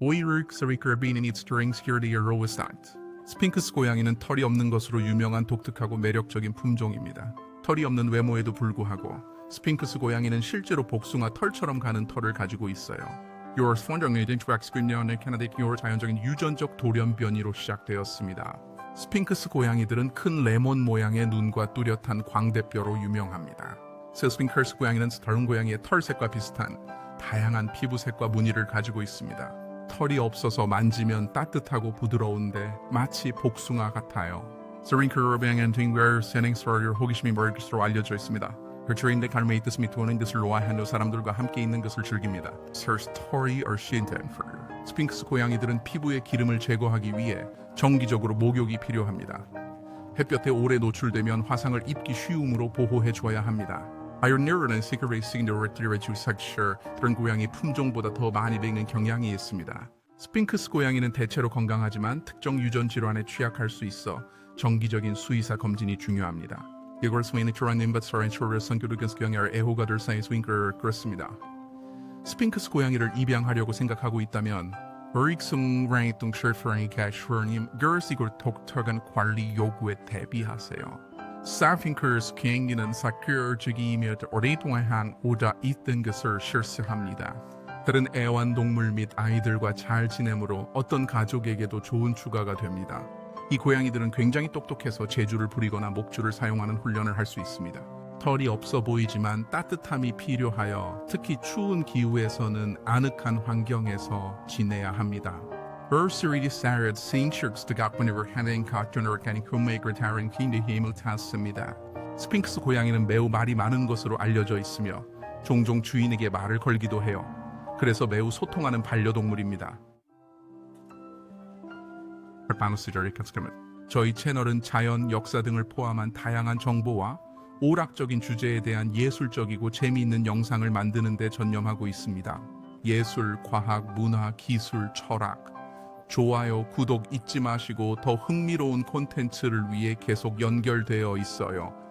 오이르크 서리크비는 its strings here. 스핑크스 고양이는 털이 없는 것으로 유명한 독특하고 매력적인 품종입니다. 털이 없는 외모에도 불구하고 스핑크스 고양이는 실제로 복숭아 털처럼 가는 털을 가지고 있어요. Your 선정의된 트랙스균년의 캐나다의 your 자연적인 유전적 돌연 변이로 시작되었습니다. 스핑크스 고양이들은 큰 레몬 모양의 눈과 뚜렷한 광대뼈로 유명합니다. 스핑크스 고양이는 다른 고양이의 털색과 비슷한 다양한 피부색과 무늬를 가지고 있습니다. 털이 없어서 만지면 따뜻하고 부드러운데 마치 복숭아 같아요. 스링크 고양이는 딩웨어 세닝스러를 호기심이 멀 것으로 알려져 있습니다. 그처인데 갈매이 뜻이 미토는 뜻을 좋아하는 사람들과 함께 있는 것을 즐깁니다. Search Tory. 스핑크스 고양이들은 피부의 기름을 제거하기 위해 정기적으로 목욕이 필요합니다. 햇볕에 오래 노출되면 화상을 입기 쉬움으로 보호해 줘야 합니다. 아이언네어는 시크릿 시그널을 주삭셔 다른 고양이 품종보다 더 많이 뱅는 경향이 있습니다. 스핑크스 고양이는 대체로 건강하지만 특정 유전 질환에 취약할 수 있어 정기적인 수의사 검진이 중요합니다. 이걸 스웨인의 트라는 인버스라인 쇼를 선교르겐스 고양이를 애호가 될 사이 스윙크를 그렇습니다. 스핑크스 고양이를 입양하려고 생각하고 있다면 어릭승랑이 뚱 셔프랑이 가슈님 거시고 독특한 관리 요구에 대비하세요. 사핑크스 비행기는 사크어지기이며 오랫동안 한 오다 있던 것을 실수합니다. 다른 애완동물 및 아이들과 잘 지내므로 어떤 가족에게도 좋은 추가가 됩니다. 이 고양이들은 굉장히 똑똑해서 제주를 부리거나 목줄을 사용하는 훈련을 할 수 있습니다. 털이 없어 보이지만 따뜻함이 필요하여 특히 추운 기후에서는 아늑한 환경에서 지내야 합니다. Ursurity Sarad Saints 드각분으로 하는 같은 organic homemaker 다른 긴데 힘을 탔습니다. 스핑크스 고양이는 매우 말이 많은 것으로 알려져 있으며 종종 주인에게 말을 걸기도 해요. 그래서 매우 소통하는 반려동물입니다. 저희 채널은 자연, 역사 등을 포함한 다양한 정보와 오락적인 주제에 대한 예술적이고 재미있는 영상을 만드는 데 전념하고 있습니다. 예술, 과학, 문화, 기술, 철학. 좋아요, 구독 잊지 마시고 더 흥미로운 콘텐츠를 위해 계속 연결되어 있어요.